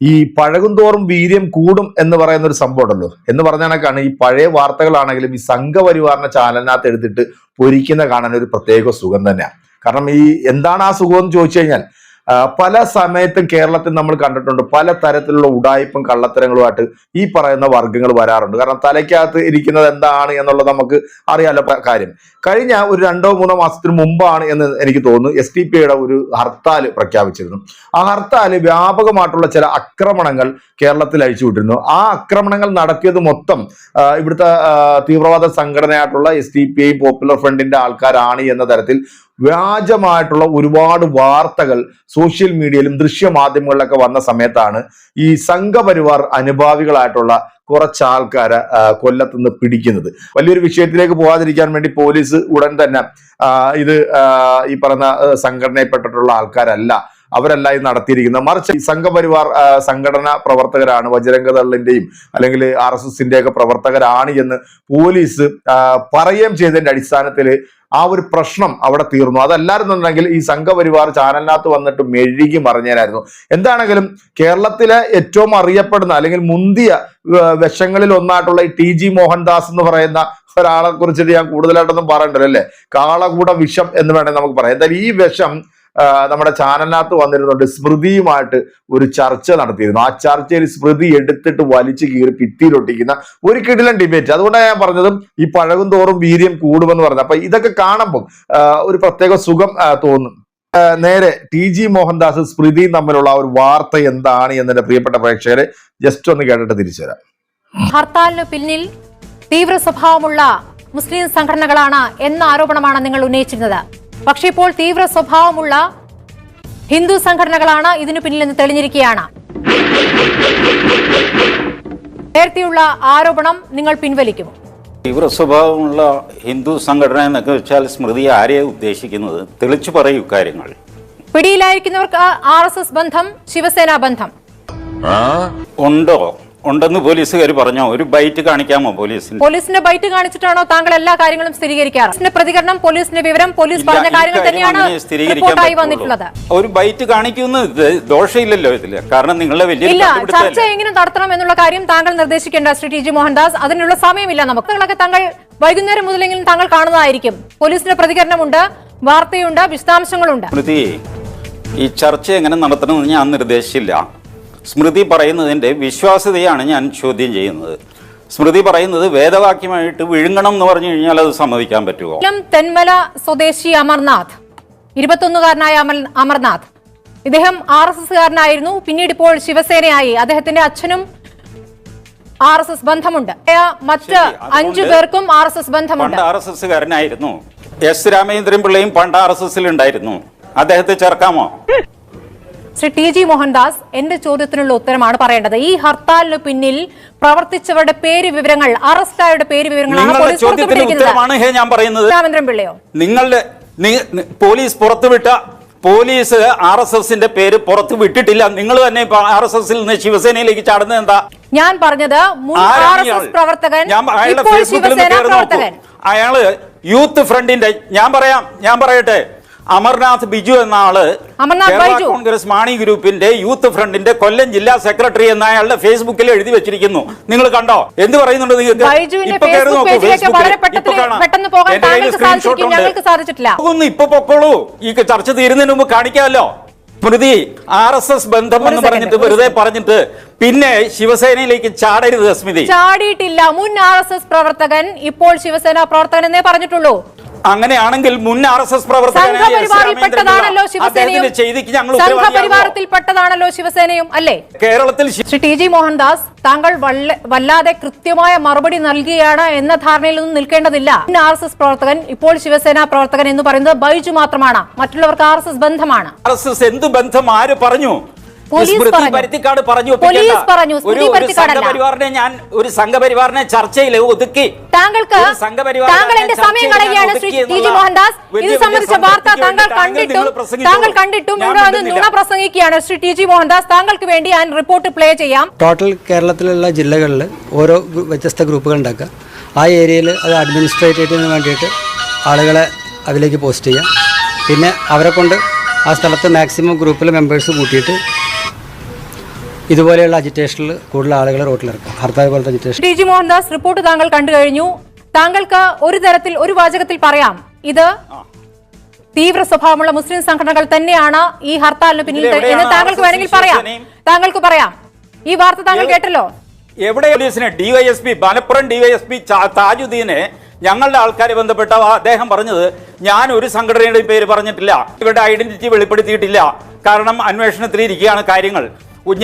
ഈ പഴകും തോറും വീര്യം കൂടും എന്ന് പറയുന്ന ഒരു സംഭവം ഉണ്ടല്ലോ. എന്ന് പറഞ്ഞ കണക്കാണ്. ഈ പഴയ വാർത്തകളാണെങ്കിലും ഈ സംഘപരിവാറിന്റെ ചാനലിനകത്ത് എടുത്തിട്ട് പൊരിക്കുന്ന കാണാൻ ഒരു പ്രത്യേക സുഖം തന്നെയാണ്. കാരണം ഈ എന്താണ് ആ സുഖം എന്ന് ചോദിച്ചു കഴിഞ്ഞാൽ പല സമയത്തും കേരളത്തിൽ നമ്മൾ കണ്ടിട്ടുണ്ട് പല തരത്തിലുള്ള ഉടായ്പും കള്ളത്തരങ്ങളുമായിട്ട് ഈ പറയുന്ന വർഗങ്ങൾ വരാറുണ്ട്. കാരണം തലയ്ക്കകത്ത് ഇരിക്കുന്നത് എന്താണ് എന്നുള്ളത് നമുക്ക് അറിയാലോ കാര്യം. കഴിഞ്ഞ ഒരു രണ്ടോ മൂന്നോ മാസത്തിന് മുമ്പാണ് എന്ന് എനിക്ക് തോന്നുന്നു എസ് ടി പിയുടെ ഒരു ഹർത്താൽ പ്രഖ്യാപിച്ചിരുന്നു. ആ ഹർത്താൽ വ്യാപകമായിട്ടുള്ള ചില അക്രമണങ്ങൾ കേരളത്തിൽ അഴിച്ചുവിട്ടിരുന്നു ആ അക്രമണങ്ങൾ നടത്തിയത് മൊത്തം ഇവിടുത്തെ തീവ്രവാദ സംഘടനയായിട്ടുള്ള S D P I popular ഫ്രണ്ടിന്റെ ആൾക്കാരാണ് എന്ന തരത്തിൽ വ്യാജമായിട്ടുള്ള ഒരുപാട് വാർത്തകൾ സോഷ്യൽ മീഡിയയിലും ദൃശ്യമാധ്യമങ്ങളിലൊക്കെ വന്ന സമയത്താണ് ഈ സംഘപരിവാർ അനുഭാവികളായിട്ടുള്ള കുറച്ച് ആൾക്കാരെ ആ, കൊല്ലത്തുനിന്ന് പിടിക്കുന്നത്. വലിയൊരു വിഷയത്തിലേക്ക് പോകാതിരിക്കാൻ വേണ്ടി പോലീസ് ഉടൻ തന്നെ ഇത് ഈ പറഞ്ഞ സംഘടനയിൽപ്പെട്ടിട്ടുള്ള ആൾക്കാരല്ല. അവരല്ല ഇത് നടത്തിയിരിക്കുന്നത്. മറിച്ച് ഈ സംഘപരിവാർ സംഘടന പ്രവർത്തകരാണ് ബജരംഗദളിന്റെയും അല്ലെങ്കിൽ ആർ എസ് എസിന്റെ ഒക്കെ പ്രവർത്തകരാണ് എന്ന് പോലീസ് പറയുകയും ചെയ്തതിന്റെ അടിസ്ഥാനത്തിൽ ആ ഒരു പ്രശ്നം അവിടെ തീർന്നു. അതല്ലായിരുന്നുണ്ടെങ്കിൽ ഈ സംഘപരിവാർ ചാനലിനകത്ത് വന്നിട്ട് മെഴുകി മറിഞ്ഞേനായിരുന്നു. എന്താണെങ്കിലും കേരളത്തിലെ ഏറ്റവും അറിയപ്പെടുന്ന അല്ലെങ്കിൽ മുന്തിയ വശങ്ങളിൽ ഒന്നായിട്ടുള്ള ഈ ടി ജി മോഹൻദാസ് എന്ന് പറയുന്ന ഒരാളെ കുറിച്ചിട്ട് ഞാൻ കൂടുതലായിട്ടൊന്നും പറയണ്ടല്ലോ അല്ലേ? കാളകൂട വിഷം എന്ന് വേണമെങ്കിൽ നമുക്ക് പറയാം. എന്തായാലും ഈ വിഷം നമ്മുടെ ചാനലിനകത്ത് വന്നിരുന്നുണ്ട് സ്മൃതിയുമായിട്ട് ഒരു ചർച്ച നടത്തിയിരുന്നു. ആ ചർച്ചയിൽ സ്മൃതി എടുത്തിട്ട് വലിച്ചു കീറി ഭിത്തിയിലൊട്ടിക്കുന്ന ഒരു കിടിലൻ ഡിബേറ്റ് അതുകൊണ്ടാണ് ഞാൻ പറഞ്ഞതും ഈ പഴകും തോറും വീര്യം കൂടുമെന്ന് പറഞ്ഞത്. അപ്പൊ ഇതൊക്കെ കാണുമ്പോൾ ഒരു പ്രത്യേക സുഖം തോന്നും. നേരെ ടി ജി മോഹൻദാസ് സ്മൃതിയും തമ്മിലുള്ള ഒരു വാർത്ത എന്താണ് എന്നെ പ്രിയപ്പെട്ട പ്രേക്ഷകരെ ജസ്റ്റ് ഒന്ന് കേട്ടിട്ട് തിരിച്ചു വരാം ഹർത്താലിന് പിന്നിൽ തീവ്ര സ്വഭാവമുള്ള മുസ്ലിം സംഘടനകളാണ് എന്ന ആരോപണമാണ് നിങ്ങൾ ഉന്നയിച്ചിരുന്നത്. പക്ഷേ ഇപ്പോൾ തീവ്ര സ്വഭാവമുള്ള ഹിന്ദു സംഘടനകളാണ് ഇതിനു പിന്നിലെന്ന് തെളിഞ്ഞിരിക്കുകയാണ്. നേരത്തെയുള്ള ആരോപണം നിങ്ങൾ പിൻവലിക്കും തീവ്ര സ്വഭാവമുള്ള ഹിന്ദു സംഘടന എന്നൊക്കെ വെച്ചാൽ സ്മൃതി ആരെയെ ഉദ്ദേശിക്കുന്നത്? തെളിച്ചു പറയൂ കാര്യങ്ങൾ. പിടിയിലായിരിക്കുന്നവർക്ക് ആർ എസ് എസ് ബന്ധം ശിവസേന ബന്ധം. ഉണ്ടോ? ഉണ്ടെന്ന് പോലീസുകാർ പറഞ്ഞോ? ഒരു ബൈറ്റ് കാണിക്കാമോ പോലീസിന്? പോലീസിന്റെ ബൈറ്റ് കാണിച്ചിട്ടാണോ താങ്കൾ എല്ലാ കാര്യങ്ങളും സ്ഥിരീകരിക്കാറ്? പ്രതികരണം പോലീസിന്റെ വിവരം പോലീസ് പറഞ്ഞ കാര്യങ്ങൾ തന്നെയാണ് വന്നിട്ടുള്ളത്. ഒരു ബൈറ്റ് കാണിക്കുന്ന ദോഷമില്ലല്ലോ ഇതിൽ. കാരണം നിങ്ങളെ വലിയ ഇല്ല ചർച്ച എങ്ങനെ നടത്തണം എന്നുള്ള കാര്യം താങ്കൾ നിർദ്ദേശിക്കേണ്ട ശ്രീ ടി ജി മോഹൻദാസ്. അതിനുള്ള സമയമില്ല നമുക്ക്. താങ്കൾ വൈകുന്നേരം മുതലെങ്കിലും താങ്കൾ കാണുന്നതായിരിക്കും. പോലീസിന്റെ പ്രതികരണമുണ്ട് വാർത്തയുണ്ട് വിശദാംശങ്ങളുണ്ട്. ഈ ചർച്ച എങ്ങനെ നടത്തണമെന്ന് ഞാൻ നിർദ്ദേശിച്ചില്ല. സ്മൃതി പറയുന്നതിന്റെ വിശ്വാസ്യതയാണ് ഞാൻ ചോദ്യം ചെയ്യുന്നത്. സ്മൃതി പറയുന്നത് വേദവാക്യമായിട്ട് വിഴുങ്ങണം എന്ന് പറഞ്ഞു കഴിഞ്ഞാൽ അത് സമ്മതിക്കാൻ പറ്റുമോ? തെന്മല സ്വദേശി അമർനാഥ്. ഇരുപത്തൊന്നുകാരനായ അമർ അമർനാഥ്. ഇദ്ദേഹം ആർ എസ് എസ്കാരനായിരുന്നു. പിന്നീട് ഇപ്പോൾ ശിവസേനയായി. അദ്ദേഹത്തിന്റെ അച്ഛനും ആർ എസ് എസ് ബന്ധമുണ്ട്. മറ്റ് അഞ്ചു പേർക്കും ആർ എസ് എസ് ബന്ധമുണ്ട്. ആർ എസ് എസ്സുകാരനായിരുന്നു എസ് രാമചന്ദ്രൻ പിള്ളയും പണ്ട് ആർ എസ് എസിൽ ഉണ്ടായിരുന്നു അദ്ദേഹത്തെ ചേർക്കാമോ? ശ്രീ ടി ജി മോഹൻദാസ് എന്റെ ചോദ്യത്തിനുള്ള ഉത്തരമാണ് പറയേണ്ടത്. ഈ ഹർത്താലിന് പിന്നിൽ പ്രവർത്തിച്ചവരുടെ പേര് വിവരങ്ങൾ അറസ്റ്റായവരുടെ പേര് വിവരങ്ങളാണ് ഞാൻ പറയുന്നത്. രാമേന്ദ്രൻ പിള്ളയോ? നിങ്ങളുടെ പോലീസ് പുറത്തുവിട്ട പോലീസ് ആർ എസ് എസിന്റെ പേര് പുറത്ത് വിട്ടിട്ടില്ല നിങ്ങൾ തന്നെ ആർ എസ് എസിൽ നിന്ന് ശിവസേനയിലേക്ക് ചാടുന്നത് എന്താ? ഞാൻ പറഞ്ഞത് പ്രവർത്തകൻ അയാളുടെ ഫേസ്ബുക്കിൽ അയാൾ യൂത്ത് ഫ്രണ്ടിന്റെ ഞാൻ പറയാം ഞാൻ പറയട്ടെ. അമർനാഥ് ബിജു എന്ന ആൾ കേരള കോൺഗ്രസ് മാണി ഗ്രൂപ്പിന്റെ യൂത്ത് ഫ്രണ്ടിന്റെ കൊല്ലം ജില്ലാ സെക്രട്ടറി എന്ന അയാളുടെ ഫേസ്ബുക്കിൽ എഴുതി വെച്ചിരിക്കുന്നു. നിങ്ങൾ കണ്ടോ? എന്ത് പറയുന്നുണ്ട് നിങ്ങൾക്ക് ഇപ്പൊ പൊക്കോളൂ. ഈ ചർച്ച തീരുന്നതിന് മുമ്പ് കാണിക്കാമല്ലോ. സ്മൃതി ആർ എസ് എസ് ബന്ധം എന്ന് പറഞ്ഞിട്ട് വെറുതെ പറഞ്ഞിട്ട് പിന്നെ ശിവസേനയിലേക്ക് ചാടരുത് സ്മൃതി. ചാടിയിട്ടില്ല. മുൻ ആർ എസ് എസ് പ്രവർത്തകൻ ഇപ്പോൾ ശിവസേന പ്രവർത്തകൻ എന്നേ പറഞ്ഞിട്ടുള്ളൂ. അങ്ങനെയാണെങ്കിൽ മുൻ ആർ എസ് എസ് പ്രവർത്തകനായ എസ്. ശിവസേനയും അല്ലേ? കേരളത്തിൽ ശ്രീ ടി ജി മോഹൻദാസ് താങ്കൾ വല്ലാതെ കൃത്യമായ മറുപടി നൽകുകയാണ് എന്ന ധാരണയിൽ നിന്നും നിൽക്കേണ്ടതില്ല. മുൻ ആർ എസ് എസ് പ്രവർത്തകൻ ഇപ്പോൾ ശിവസേന പ്രവർത്തകൻ എന്ന് പറയുന്നത് ബൈജു മാത്രമാണ്. മറ്റുള്ളവർക്ക് ആർ എസ് എസ് ബന്ധമാണ്. ആർ എസ് എസ് എന്ത് ബന്ധം? ആര് പറഞ്ഞു? സ്മൃതി പറഞ്ഞു. പരുത്തിക്കാട് പറഞ്ഞു പോലീസ്. സംഘപരിവാറിനെ ഞാൻ ഒരു സംഘപരിവാറിനെ ചർച്ചയിൽ ഒതുക്കി. താങ്കൾക്ക് താങ്കൾ എന്റെ സമയം കളയുകയാണ് ശ്രീ ടി. ജി. മോഹൻദാസ്. ഇത് സംബന്ധിച്ച വാർത്ത താങ്കൾ കണ്ടിട്ടും. താങ്കൾ കണ്ടിട്ടും ഇവിടെ വന്ന് നുണ പ്രസംഗിക്കുകയാണ്. ശ്രീ ടി. ജി. മോഹൻദാസ് താങ്കൾക്ക് വേണ്ടി ഞാൻ റിപ്പോർട്ട് പ്ലേ ചെയ്യാം. ടോട്ടൽ കേരളത്തിലുള്ള ജില്ലകളിൽ ഓരോ വ്യത്യസ്ത ഗ്രൂപ്പുകൾ ഉണ്ടാക്കുക. ആ ഏരിയയിൽ അത് അഡ്മിനിസ്ട്രേറ്റീവിന് വേണ്ടിയിട്ട് ആളുകളെ അതിലേക്ക് പോസ്റ്റ് ചെയ്യാം. പിന്നെ അവരെ കൊണ്ട് ആ സ്ഥലത്ത് മാക്സിമം ഗ്രൂപ്പിലെ മെമ്പേഴ്സ് കൂട്ടിയിട്ട് ഇതുപോലെയുള്ള അജിറ്റേഷനിൽ കൂടുതൽ ആളുകളെ റോട്ടിലിറക്കും ഹർത്താൽ പോലത്തെ agitation T G Mohandas report താങ്കൾ കണ്ടു കഴിഞ്ഞു. താങ്കൾക്ക് ഒരു തരത്തിൽ ഒരു വാചകത്തിൽ പറയാം. ഇത് തീവ്ര സ്വഭാവമുള്ള മുസ്ലിം സംഘടനകൾ തന്നെയാണ് ഈ ഹർത്താലിന് പിന്നിൽ എന്ന് താങ്കൾക്ക് വേണമെങ്കിൽ പറയാം. താങ്കൾക്ക് പറയാം. ഈ വാർത്ത താങ്കൾ കേട്ടല്ലോ. എവിടെ പോലീസിനെ ഡിവൈഎസ്പി മലപ്പുറം ഡിവൈഎസ്പി താജുദ്ദീനെ ഞങ്ങളുടെ ആൾക്കാരെ ബന്ധപ്പെട്ട അദ്ദേഹം പറഞ്ഞത് ഞാൻ ഒരു സംഘടനയുടെ പേര് പറഞ്ഞിട്ടില്ല. ഇവരുടെ ഐഡന്റിറ്റി വെളിപ്പെടുത്തിയിട്ടില്ല. കാരണം അന്വേഷണത്തിലിരിക്കുകയാണ് കാര്യങ്ങൾ.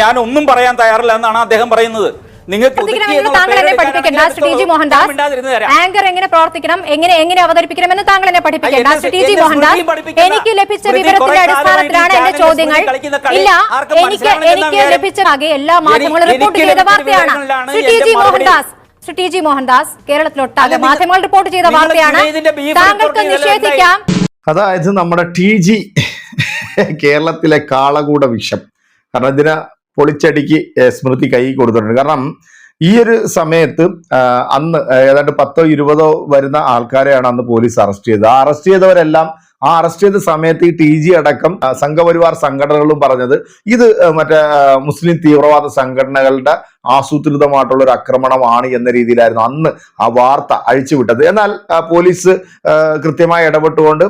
ഞാൻ ഒന്നും പറയാൻ തയ്യാറില്ല എന്നാണ് അദ്ദേഹം പറയുന്നത്. എന്ന് എന്നെ ആങ്കർ എങ്ങനെ പ്രവർത്തിക്കണം എങ്ങനെ എങ്ങനെ അവതരിപ്പിക്കണമെന്ന് താങ്കൾ എന്നെ പഠിപ്പിക്കേണ്ട. Shri T G Mohandas. എനിക്ക് ലഭിച്ച വിവരത്തിന്റെ അടിസ്ഥാനത്തിലാണ് എന്റെ ചോദ്യങ്ങൾ ഇല്ല ആർക്കും എനിക്ക് എനിക്ക് ലഭിച്ച ആകെ എല്ലാ മാധ്യമങ്ങളും റിപ്പോർട്ട് ചെയ്ത വാർത്തയാണ്. Shri G Mohandas Shri T G Mohandas കേരളത്തിലൊട്ടാകെ മാധ്യമങ്ങൾ റിപ്പോർട്ട് ചെയ്ത വാർത്തയാണ്. താങ്കൾക്ക് നിഷേധിക്കാം. അതായത് നമ്മുടെ ടി ജി കേരളത്തിലെ കാളകൂട വിഷം. കാരണം ഇതിനെ പൊളിച്ചടിക്ക് സ്മൃതി കൈ കൊടുത്തിട്ടുണ്ട്. കാരണം ഈ ഒരു സമയത്ത് അന്ന് ഏതാണ്ട് പത്തോ ഇരുപതോ വരുന്ന ആൾക്കാരെയാണ് അന്ന് പോലീസ് അറസ്റ്റ് ചെയ്തത്. ആ അറസ്റ്റ് ചെയ്തവരെല്ലാം ആ അറസ്റ്റ് ചെയ്ത സമയത്ത് ഈ ടി ജി അടക്കം സംഘപരിവാർ സംഘടനകളും പറഞ്ഞത് ഇത് മറ്റേ മുസ്ലിം തീവ്രവാദ സംഘടനകളുടെ ആസൂത്രിതമായിട്ടുള്ള ഒരു ആക്രമണമാണ് എന്ന രീതിയിലായിരുന്നു അന്ന് ആ വാർത്ത അഴിച്ചുവിട്ടത്. എന്നാൽ പോലീസ് കൃത്യമായി ഇടപെട്ടുകൊണ്ട്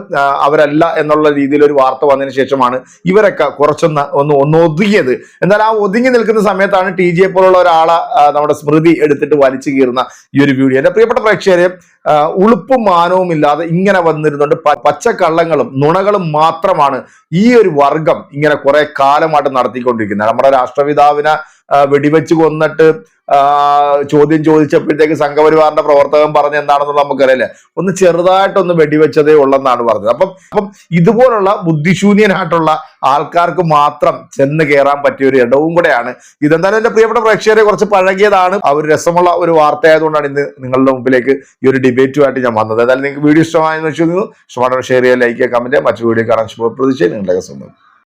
അവരല്ല എന്നുള്ള രീതിയിൽ ഒരു വാർത്ത വന്നതിന് ശേഷമാണ് ഇവരൊക്കെ കുറച്ചൊന്ന് ഒന്ന് ഒന്ന് ഒതുങ്ങിയത് എന്നാൽ ആ ഒതുങ്ങി നിൽക്കുന്ന സമയത്താണ് ടി ജിയെ പോലുള്ള ഒരാളെ നമ്മുടെ സ്മൃതി എടുത്തിട്ട് വലിച്ചു കീറുന്ന ഈ ഒരു വീഡിയോ. എന്റെ പ്രിയപ്പെട്ട പ്രേക്ഷകരെ ഉളുപ്പും മാനവും ഇല്ലാതെ ഇങ്ങനെ വന്നിരുന്നുണ്ട് പച്ചക്കള്ളങ്ങളും നുണകളും മാത്രമാണ് ഈ ഒരു വർഗം ഇങ്ങനെ കുറെ കാലമായിട്ട് നടത്തിക്കൊണ്ടിരിക്കുന്നത്. നമ്മുടെ രാഷ്ട്രപിതാവിനെ വെടിവെച്ച് കൊന്നിട്ട് ചോദ്യം ചോദിച്ചപ്പോഴത്തേക്ക് സംഘപരിവാറിന്റെ പ്രവർത്തകൻ പറഞ്ഞ എന്താണെന്നുള്ള നമുക്കറിയില്ലേ. ഒന്ന് ചെറുതായിട്ടൊന്ന് വെടിവെച്ചതേ ഉള്ളെന്നാണ് പറഞ്ഞത്. അപ്പം അപ്പം ഇതുപോലുള്ള ബുദ്ധിശൂന്യനായിട്ടുള്ള ആൾക്കാർക്ക് മാത്രം ചെന്ന് കയറാൻ പറ്റിയ ഒരു ഇടവും കൂടെയാണ് ഇതെന്തായാലും എന്റെ പ്രിയപ്പെട്ട പ്രേക്ഷകരെ കുറച്ച് പഴകിയതാണ്. ആ ഒരു രസമുള്ള ഒരു വാർത്തയായതുകൊണ്ടാണ് ഇന്ന് നിങ്ങളുടെ മുമ്പിലേക്ക് ഈ ഒരു ഡിബേറ്റുമായിട്ട് ഞാൻ വന്നത്. എന്തായാലും നിങ്ങൾക്ക് വീഡിയോ ഇഷ്ടമായെന്ന് വെച്ചു ഇഷ്ടമായിട്ട് ഷെയർ ചെയ്യുക ലൈക്ക് ചെയ്യുക ചെയ്യുക. മറ്റു വീഡിയോ കാണാൻ പ്രതീക്ഷ നിങ്ങളുടെ